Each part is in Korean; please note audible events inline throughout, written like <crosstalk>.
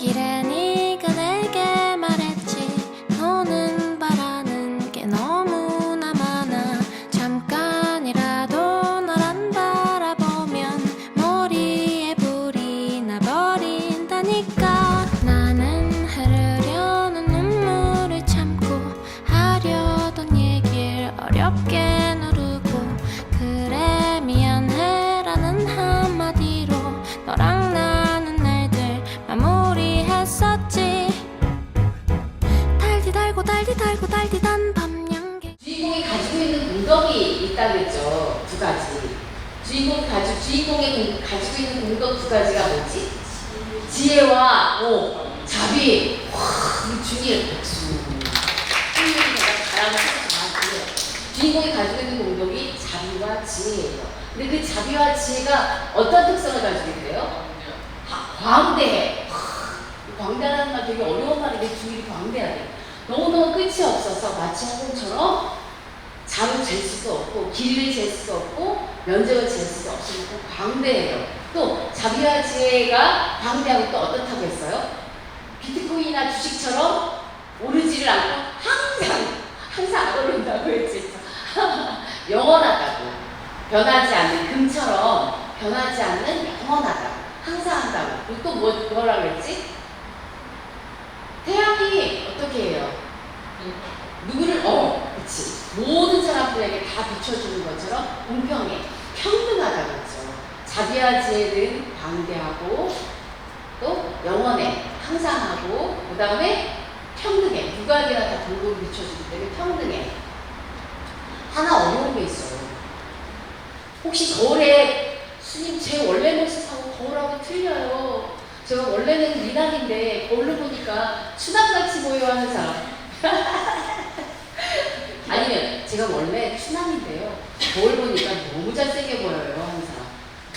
길엔 주인공이 가지고 가지고 있는 공덕 두 가지가 뭐지? 지혜와 오 자비. 와, 우리 준이 박수. 제가 잘하는 잘하고요. 주인공이 가지고 있는 공덕이 자비와 지혜예요. 근데 그 자비와 지혜가 어떤 특성을 가지고 있대요? 하- 광대해. 하, 광대하는 말 되게 어려운 말인데 주인이 광대하대. 너무너무 끝이 없어서 마치 허공처럼 잠을 잴 수도 없고 길을 잴 수도 없고 면적을 잴 수도 없으니까 광대해요. 또 자비와 지혜가 광대하고 또 어떻다고 했어요? 비트코인이나 주식처럼 오르지를 않고 항상 항상 안 오른다고 했지. <laughs> 영원하다고 변하지 않는 금처럼 변하지 않는 영원하다. 항상 한다고. 그리고 또 뭐, 뭐라 그랬지? 태양이 어떻게 해요? 누구를 어, 그치. 모든 사람들에게 다 비춰주는 것처럼 공평해, 평등하다고 했죠. 자비와 지혜는 광대하고 또 영원해, 항상 하고 그 다음에 평등해. 누구에게나 다 동급을 비춰주기 때문에 평등해. 하나 어려운 게 있어요. 혹시 거울에 스님 제 원래 모습하고 거울하고 틀려요. 제가 원래는 미남인데 거울로 보니까 추남같이 보여 하는 사람. <laughs> 아니면 제가 원래 추남인데요. 거울 보니까 너무 잘생겨 보여요 사람.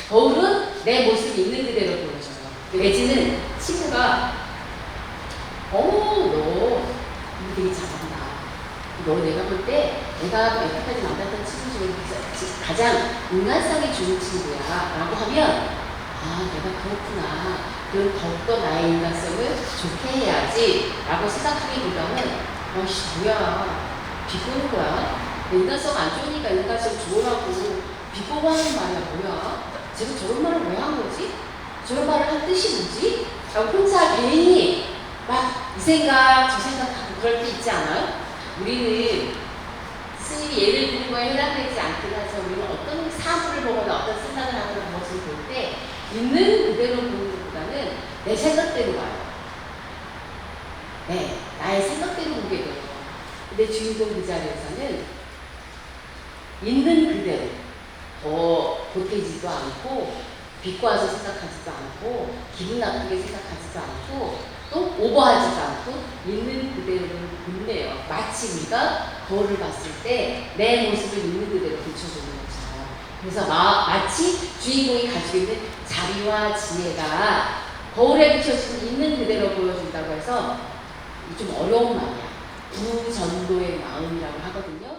거울은 내 모습 있는 그대로 보여줘요. 내지는 친구가 어머 너 이거 되게 잘한다. 너 내가 볼 때 내가 여태까지 만났던 친구 중에 가- 가장 인간성이 좋은 친구야 라고 하면 아 내가 그렇구나 그럼 더욱더 나의 인간성을 좋게 해야지 라고 생각하기보다는 어씨 뭐야 비꼬는 거야 내 인간성 안 좋으니까 인간성 좋으라고 비꼬고 하는 말이야 뭐야 제가 저런 말을 왜 한 거지? 저런 말을 한 뜻이 뭐지? 라고 혼자 괜히 막 이 생각 저 생각하고 그럴 때 있지 않아요? 우리는 스님이 예를 드는 거에 해당되지 않긴 하죠. 우리는 어떤 사물을 보거나 어떤 생각을 하거나 무엇을 볼 때 있는 그대로 보는 것보다는 내 생각대로 봐요. 네, 나의 생각대로 보게 돼요. 근데 주인공 그 자리에서는 있는 그대로 더 보태지도 않고 비꼬아서 생각하지도 않고 기분 나쁘게 생각하지도 않고 또 오버하지도 않고 있는 그대로를 본네요. 마치 우리가 거울을 봤을 때 내 모습을 있는 그대로 비춰주는 것처럼. 그래서 마, 마치 주인공이 가지고 있는 자비와 지혜가 거울에 비춰지는 있는 그대로 보여준다고 해서 이좀 어려운 말이야. 부전도의 마음이라고 하거든요.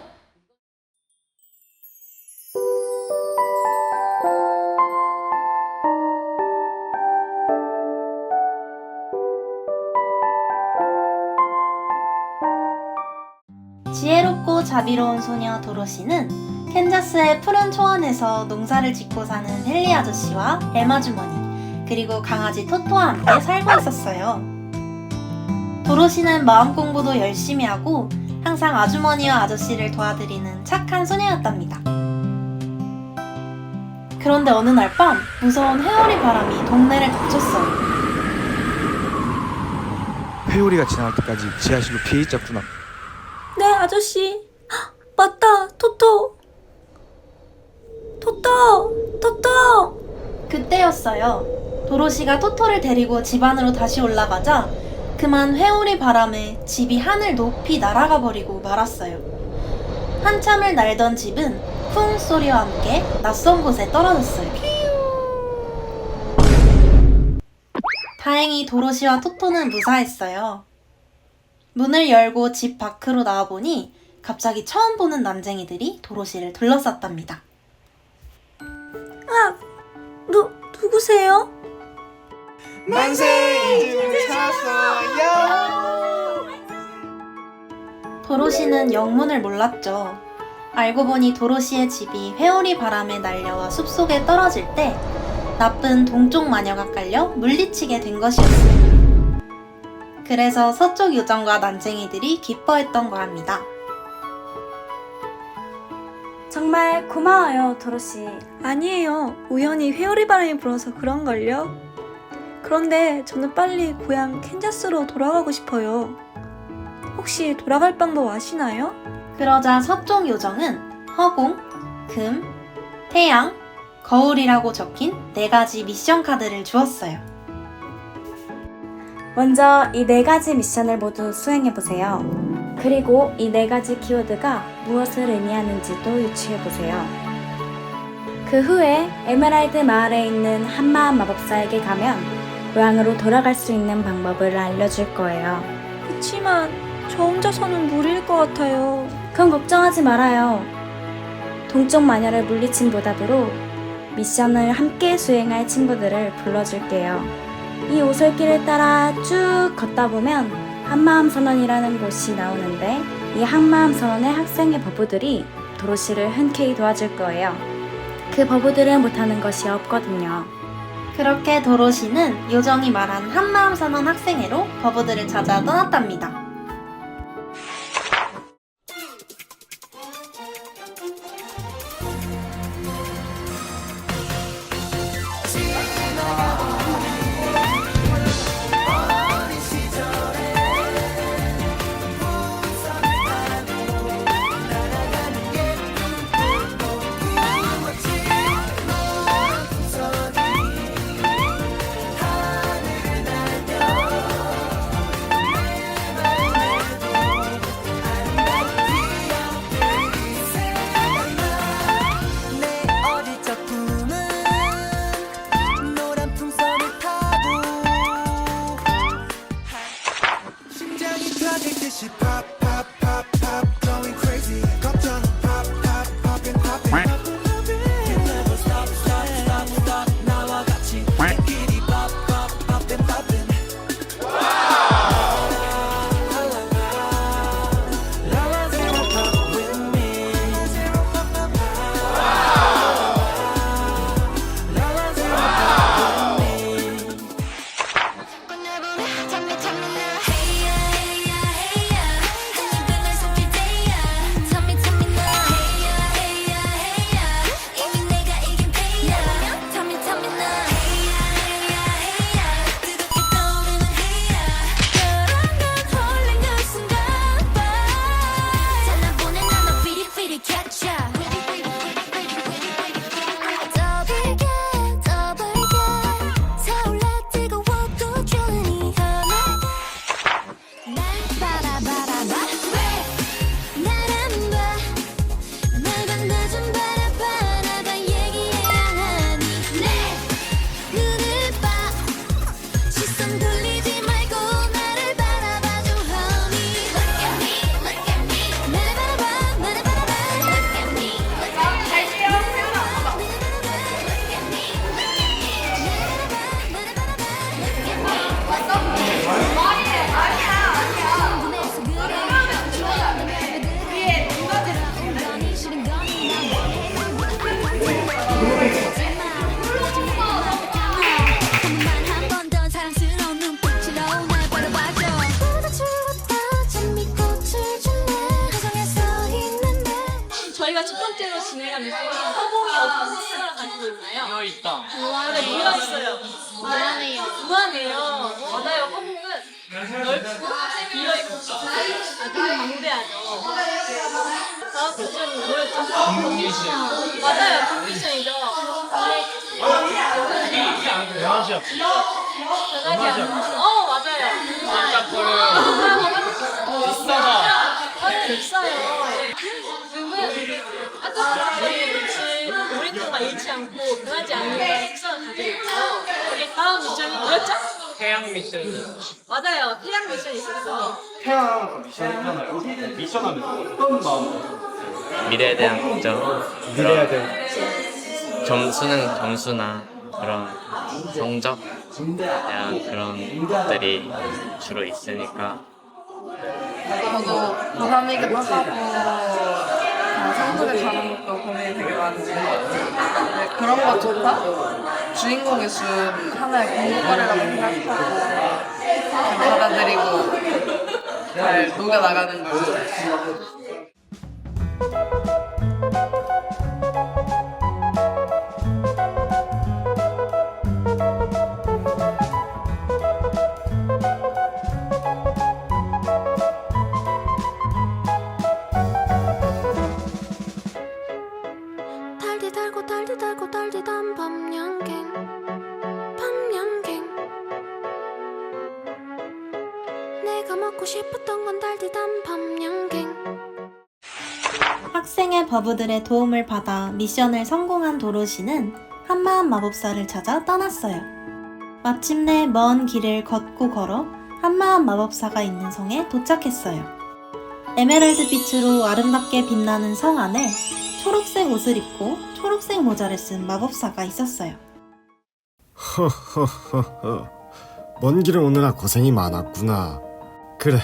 지혜롭고 자비로운 소녀 도로시는 캔자스의 푸른 초원에서 농사를 짓고 사는 헨리 아저씨와 에마 주머니 그리고 강아지 토토와 함께 살고 있었어요. 도로시는 마음 공부도 열심히 하고 항상 아주머니와 아저씨를 도와드리는 착한 소녀였답니다. 그런데 어느 날 밤 무서운 회오리 바람이 동네를 덮쳤어요. 회오리가 지나갈 때까지 지하실로 피해 있자꾸나 네 아저씨 헉, 맞다 토토 토토 토토 그때였어요. 도로시가 토토를 데리고 집 안으로 다시 올라가자 그만 회오리 바람에 집이 하늘 높이 날아가 버리고 말았어요. 한참을 날던 집은 쿵 소리와 함께 낯선 곳에 떨어졌어요. 다행히 도로시와 토토는 무사했어요. 문을 열고 집 밖으로 나와보니 갑자기 처음 보는 난쟁이들이 도로시를 둘러쌌답니다. 아 누, 누구세요? 만세! 집을 찾았어요! 도로시는 영문을 몰랐죠. 알고 보니 도로시의 집이 회오리 바람에 날려와 숲속에 떨어질 때 나쁜 동쪽 마녀가 깔려 물리치게 된 것이었어요. 그래서 서쪽 요정과 난쟁이들이 기뻐했던 거랍니다. 정말 고마워요, 도로시. 아니에요. 우연히 회오리 바람이 불어서 그런걸요. 그런데 저는 빨리 고향 캔자스로 돌아가고 싶어요. 혹시 돌아갈 방법 아시나요? 그러자 서쪽 요정은 허공, 금, 태양, 거울이라고 적힌 네 가지 미션 카드를 주었어요. 먼저 이 네 가지 미션을 모두 수행해 보세요. 그리고 이 네 가지 키워드가 무엇을 의미하는지도 유추해 보세요. 그 후에 에메랄드 마을에 있는 한마음 마법사에게 가면 고향으로 돌아갈 수 있는 방법을 알려줄 거예요. 그치만 저 혼자서는 무리일 것 같아요. 그건 걱정하지 말아요. 동쪽 마녀를 물리친 보답으로 미션을 함께 수행할 친구들을 불러줄게요. 이 오솔길을 따라 쭉 걷다 보면 한마음 선원이라는 곳이 나오는데 이 한마음 선원의 학생의 버부들이 도로시를 흔쾌히 도와줄 거예요. 그 버부들은 못하는 것이 없거든요. 그렇게 도로시는 요정이 말한 한마음 선원 학생회로 거부들을 찾아 떠났답니다. 맞아요. 어 맞아요. 비싸다 아니 비싸요. 아까 빛을 오랫동안 잃지 않고 변하지 않는 특성을 가지고 다음 미션이 뭐였죠? 태양 미션 맞아요. 태양 미션이 있었어. 태양 미션 미션 하면 어떤 마음 미래에 대한 걱정, 미래야 돼. 점 수능 점수나 그런 성적 대한 그런 것들이 주로 있으니까 저도 고3이 기도 하고 성적에 관한 것도 고민이 되게 많은데 네, 그런 거 좋다? 주인공의 준 하나의 공부거리라고 생각하고 그냥 받아들이고 잘 녹여나가는 걸 좋아해요. 달디 달고 달디단 밤양갱 밤양갱 내가 먹고 싶었던 건 달디단 밤양갱 학생의 버브들의 도움을 받아 미션을 성공한 도로시는 한마음 마법사를 찾아 떠났어요. 마침내 먼 길을 걷고 걸어 한마음 마법사가 있는 성에 도착했어요. 에메랄드 빛으로 아름답게 빛나는 성 안에 초록색 옷을 입고 초록색 모자를 쓴 마법사가 있었어요. 허허허허. 먼 길을 오느라 고생이 많았구나. 그래.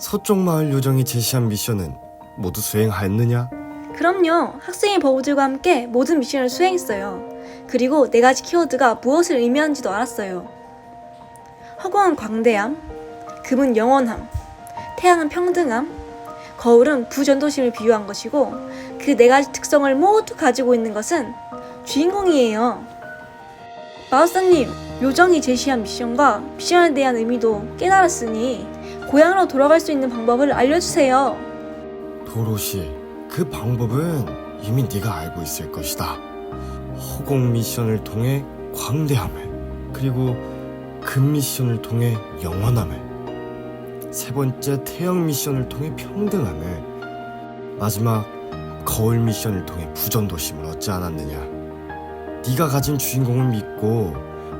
서쪽 마을 요정이 제시한 미션은 모두 수행하였느냐? 그럼요. 학생의 버브들과 함께 모든 미션을 수행했어요. 그리고 네 가지 키워드가 무엇을 의미하는지도 알았어요. 허공은 광대함, 금은 영원함, 태양은 평등함, 거울은 부전도심을 비유한 것이고 그 네 가지 특성을 모두 가지고 있는 것은 주인공이에요. 마우스님, 요정이 제시한 미션과 미션에 대한 의미도 깨달았으니 고향으로 돌아갈 수 있는 방법을 알려주세요. 도로시, 그 방법은 이미 네가 알고 있을 것이다. 허공 미션을 통해 광대함을, 그리고 금 미션을 통해 영원함을, 세 번째 태양 미션을 통해 평등함을, 마지막 거울 미션을 통해 부전도심을 얻지 않았느냐. 네가 가진 주인공을 믿고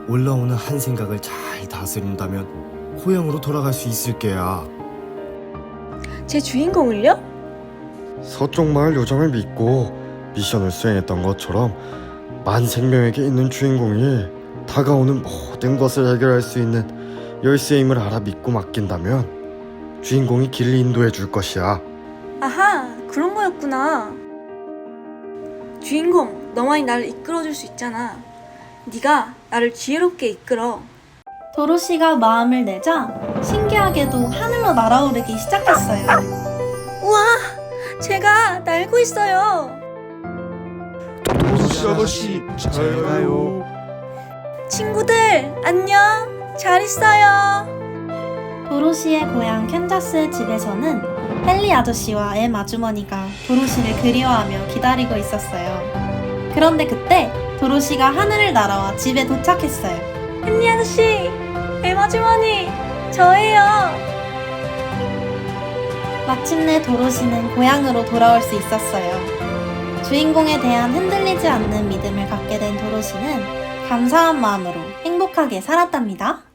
올라오는 한 생각을 잘 다스린다면 고향으로 돌아갈 수 있을 게야. 제 주인공을요? 서쪽 마을 요정을 믿고 미션을 수행했던 것처럼 만 생명에게 있는 주인공이 다가오는 모든 것을 해결할 수 있는 열쇠임을 알아 믿고 맡긴다면 주인공이 길을 인도해 줄 것이야. 아하, 그런 거였구나. 주인공, 너만이 나를 이끌어줄 수 있잖아. 네가 나를 지혜롭게 이끌어. 도로시가 마음을 내자 신기하게도 하늘로 날아오르기 시작했어요. 우와, 제가 날고 있어요. 도로시 아가씨 잘 가요. 친구들, 안녕. 잘 있어요. 도로시의 고향 캔자스의 집에서는 헨리 아저씨와 엠 아주머니가 도로시를 그리워하며 기다리고 있었어요. 그런데 그때 도로시가 하늘을 날아와 집에 도착했어요. 헨리 아저씨, 엠 아주머니, 저예요. 마침내 도로시는 고향으로 돌아올 수 있었어요. 주인공에 대한 흔들리지 않는 믿음을 갖게 된 도로시는 감사한 마음으로 행복하게 살았답니다.